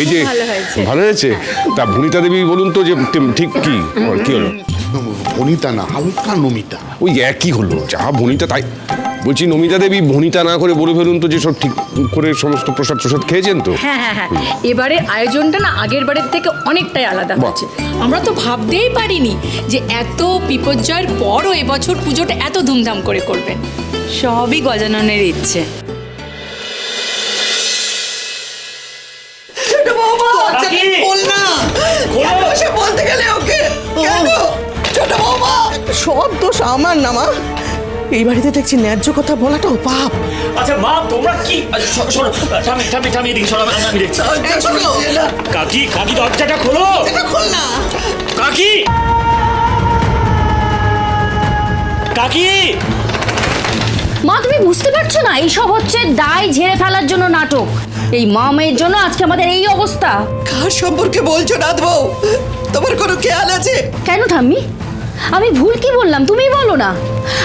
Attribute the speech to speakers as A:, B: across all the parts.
A: এই যে
B: ভালো হয়েছে।
A: তা ভুনিতা দেবী বলুন তো যে ঠিক কি? কি হলো?
C: অনিতা না হালকা নমিতা।
A: ওই একই হলো যা ভনিতা তাই। বলছি নমিতা দেবী ভনিতা না করে বলে ফেলুন তো যে সব ঠিক করে সমস্ত প্রসাদ প্রসাদ খেয়েছেন তো?
B: হ্যাঁ হ্যাঁ হ্যাঁ। এবারে আয়োজনটা না আগের বারের থেকে অনেকটাই আলাদা। হয়েছে।
D: আমরা তো ভাবতেই পারিনি যে এত বিপর্যয়ের পরও এবছর পুজোটা এত ধুমধাম করে করবেন
E: সবই গজাননের ইচ্ছে।
F: সব দোষ আমার না মা। এই বাড়িতে দেখছি ন্যায্য কথা বলাটাও পাপ
G: আচ্ছা মা তোমরা কি আচ্ছা, শোনো থামি থামি থামি এদিকে আমি আমি দেখছি। কাকি কাকি দরজাটা খোলো।
F: খোল না।
G: কাকি! কাকি!
H: মা তুমি বুঝতে পারছ না এইসব হচ্ছে দায় ঝেড়ে ফেলার জন্য নাটক। এই মা মেয়ের জন্য আজকে আমাদের এই অবস্থা।
F: কার সম্পর্কে বলছো নাথ বউ তোমার কোনো খেয়াল আছে?
H: কেন ঠাম্মি আমি ভুল কি বললাম? তুমি বলো না।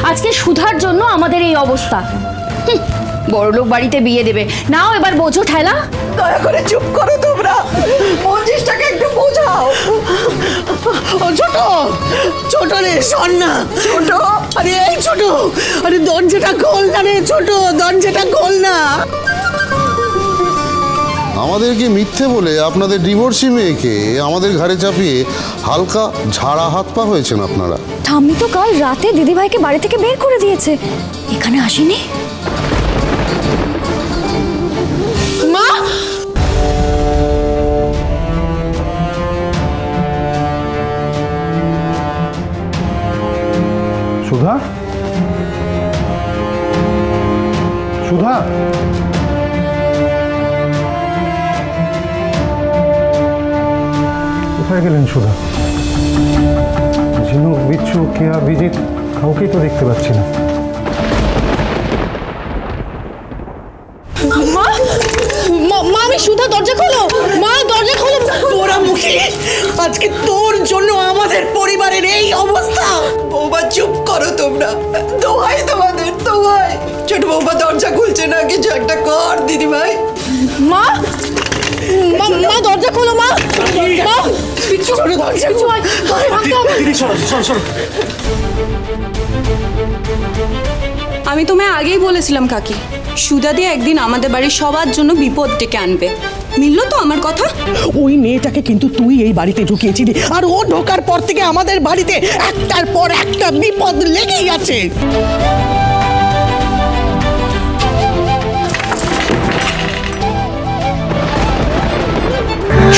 H: আজকে সুধার জন্য আমাদের এই অবস্থা। বড়লোক বাড়িতে বিয়ে দেবে। নাও এবার বোঝো ঠেলা।
F: দয়া করে চুপ করো তোমরা। মঞ্জিসটাকে একটু বোঝাও। ছোট ছোট রে শোন না ছোট? আরে এই ছোট। আরে দরজাটা খোল না রে ছোট, দরজাটা খোল না।
C: আমাদেরকে মিথ্যে বলে আপনাদের ডিভোর্সি মেয়েকে আমাদের ঘাড়ে চাপিয়ে হালকা ঝাড়া হাত পা হয়েছেন আপনারা।
H: ঠাম্মি তো কাল রাতে দিদিভাইকে বাড়ি থেকে বের করে দিয়েছে। এখানে আসেনি?
F: মা!
I: সুধা? সুধা? কোথায় গেলেন সুধা? ঝিনুক বিচ্ছু কেয়া বিজিত কাউকেই তো দেখতে পাচ্ছি না।
F: মা মা আমি সুধা দরজা খোলো। মা দরজা খোলো। তোরা মুখে আজকে তোর জন্য আমাদের পরিবারের এই অবস্থা। বৌমা চুপ করো তোমরা। দোহাই তোমাদের দোহাই। ছোট বৌমা দরজা খুলছে না কিছু একটা কর দিদি ভাই মা মা মা দরজা খোলো মা।
E: আমি তোমায় আগেই বলেছিলাম কাকি। সুদা দিয়ে একদিন আমাদের বাড়ির সবার জন্য বিপদ ডেকে আনবে। মিললো তো আমার কথা?
F: ওই মেয়েটাকে কিন্তু তুই এই বাড়িতে ঢুকিয়েছিলি আর ও ঢোকার পর থেকে আমাদের বাড়িতে একটার পর একটা বিপদ লেগেই আছে।